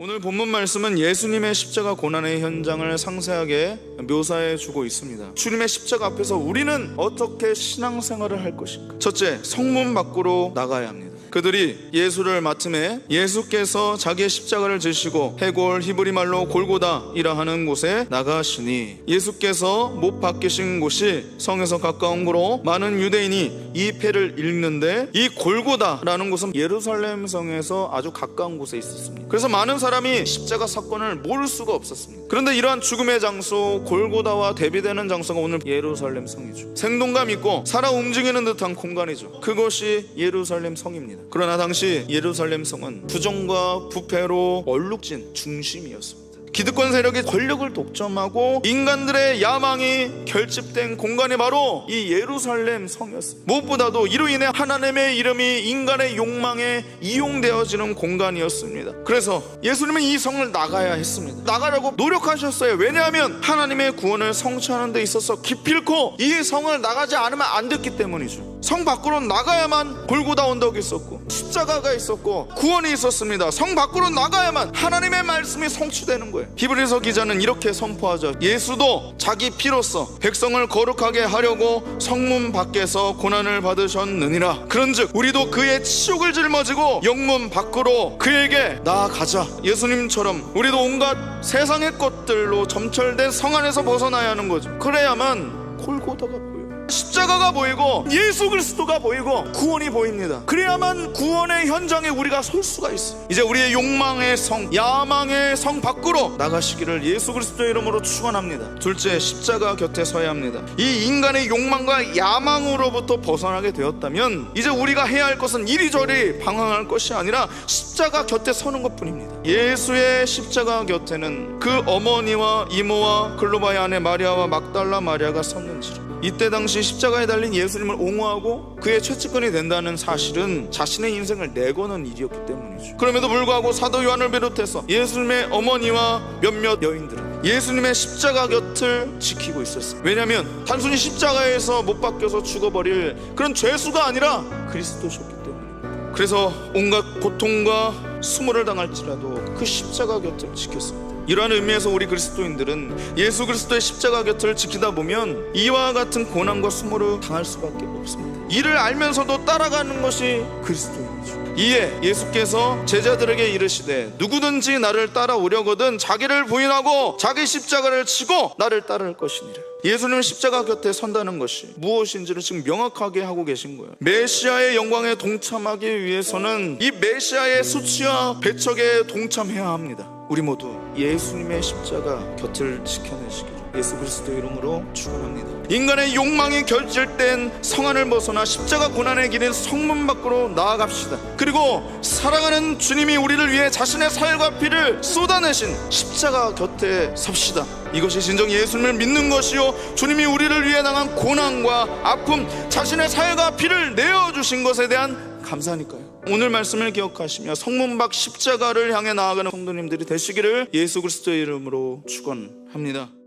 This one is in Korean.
오늘 본문 말씀은 예수님의 십자가 고난의 현장을 상세하게 묘사해 주고 있습니다. 주님의 십자가 앞에서 우리는 어떻게 신앙생활을 할 것인가? 첫째, 성문 밖으로 나가야 합니다. 그들이 예수를 맡음에 예수께서 자기의 십자가를 지시고 해골 히브리 말로 골고다이라 하는 곳에 나가시니 예수께서 못 박히신 곳이 성에서 가까운 곳으로 많은 유대인이 이 패를 읽는데 이 골고다라는 곳은 예루살렘 성에서 아주 가까운 곳에 있었습니다. 그래서 많은 사람이 십자가 사건을 모를 수가 없었습니다. 그런데 이러한 죽음의 장소 골고다와 대비되는 장소가 오늘 예루살렘 성이죠. 생동감 있고 살아 움직이는 듯한 공간이죠. 그것이 예루살렘 성입니다. 그러나 당시 예루살렘 성은 부정과 부패로 얼룩진 중심이었습니다. 기득권 세력이 권력을 독점하고 인간들의 야망이 결집된 공간이 바로 이 예루살렘 성이었습니다. 무엇보다도 이로 인해 하나님의 이름이 인간의 욕망에 이용되어지는 공간이었습니다. 그래서 예수님은 이 성을 나가야 했습니다. 나가려고 노력하셨어요. 왜냐하면 하나님의 구원을 성취하는 데 있어서 기필코 이 성을 나가지 않으면 안 됐기 때문이죠. 성 밖으로 나가야만 골고다 언덕이 있었고 십자가가 있었고 구원이 있었습니다. 성 밖으로 나가야만 하나님의 말씀이 성취되는 거예요. 히브리서 기자는 이렇게 선포하죠. 예수도 자기 피로써 백성을 거룩하게 하려고 성문 밖에서 고난을 받으셨느니라. 그런즉 우리도 그의 치욕을 짊어지고 영문 밖으로 그에게 나아가자. 예수님처럼 우리도 온갖 세상의 것들로 점철된 성 안에서 벗어나야 하는 거죠. 그래야만 골고다가. 십자가가 보이고 예수 그리스도가 보이고 구원이 보입니다. 그래야만 구원의 현장에 우리가 설 수가 있어요. 이제 우리의 욕망의 성, 야망의 성 밖으로 나가시기를 예수 그리스도의 이름으로 축원합니다. 둘째, 십자가 곁에 서야 합니다. 이 인간의 욕망과 야망으로부터 벗어나게 되었다면 이제 우리가 해야 할 것은 이리저리 방황할 것이 아니라 십자가 곁에 서는 것뿐입니다. 예수의 십자가 곁에는 그 어머니와 이모와 글로바의 아내 마리아와 막달라 마리아가 섰는지라. 이때 당시 십자가에 달린 예수님을 옹호하고 그의 최측근이 된다는 사실은 자신의 인생을 내거는 일이었기 때문이죠. 그럼에도 불구하고 사도 요한을 비롯해서 예수님의 어머니와 몇몇 여인들은 예수님의 십자가 곁을 지키고 있었습니다. 왜냐하면 단순히 십자가에서 못 박혀서 죽어버릴 그런 죄수가 아니라 그리스도셨기. 그래서 온갖 고통과 수모를 당할지라도 그 십자가 곁을 지켰습니다. 이러한 의미에서 우리 그리스도인들은 예수 그리스도의 십자가 곁을 지키다 보면 이와 같은 고난과 수모를 당할 수밖에 없습니다. 이를 알면서도 따라가는 것이 그리스도인이죠. 이에 예수께서 제자들에게 이르시되 누구든지 나를 따라오려거든 자기를 부인하고 자기 십자가를 치고 나를 따를 것이니라. 예수님 십자가 곁에 선다는 것이 무엇인지를 지금 명확하게 하고 계신 거예요. 메시아의 영광에 동참하기 위해서는 이 메시아의 수치와 배척에 동참해야 합니다. 우리 모두 예수님의 십자가 곁을 지켜내시길 예수 그리스도의 이름으로 축원합니다. 인간의 욕망이 결절된 성안을 벗어나 십자가 고난의 길인 성문 밖으로 나아갑시다. 그리고 사랑하는 주님이 우리를 위해 자신의 살과 피를 쏟아내신 십자가 곁에 섭시다. 이것이 진정 예수님을 믿는 것이요 주님이 우리를 위해 당한 고난과 아픔, 자신의 살과 피를 내어 주신 것에 대한 감사니까요. 오늘 말씀을 기억하시며 성문 밖 십자가를 향해 나아가는 성도님들이 되시기를 예수 그리스도의 이름으로 축원합니다.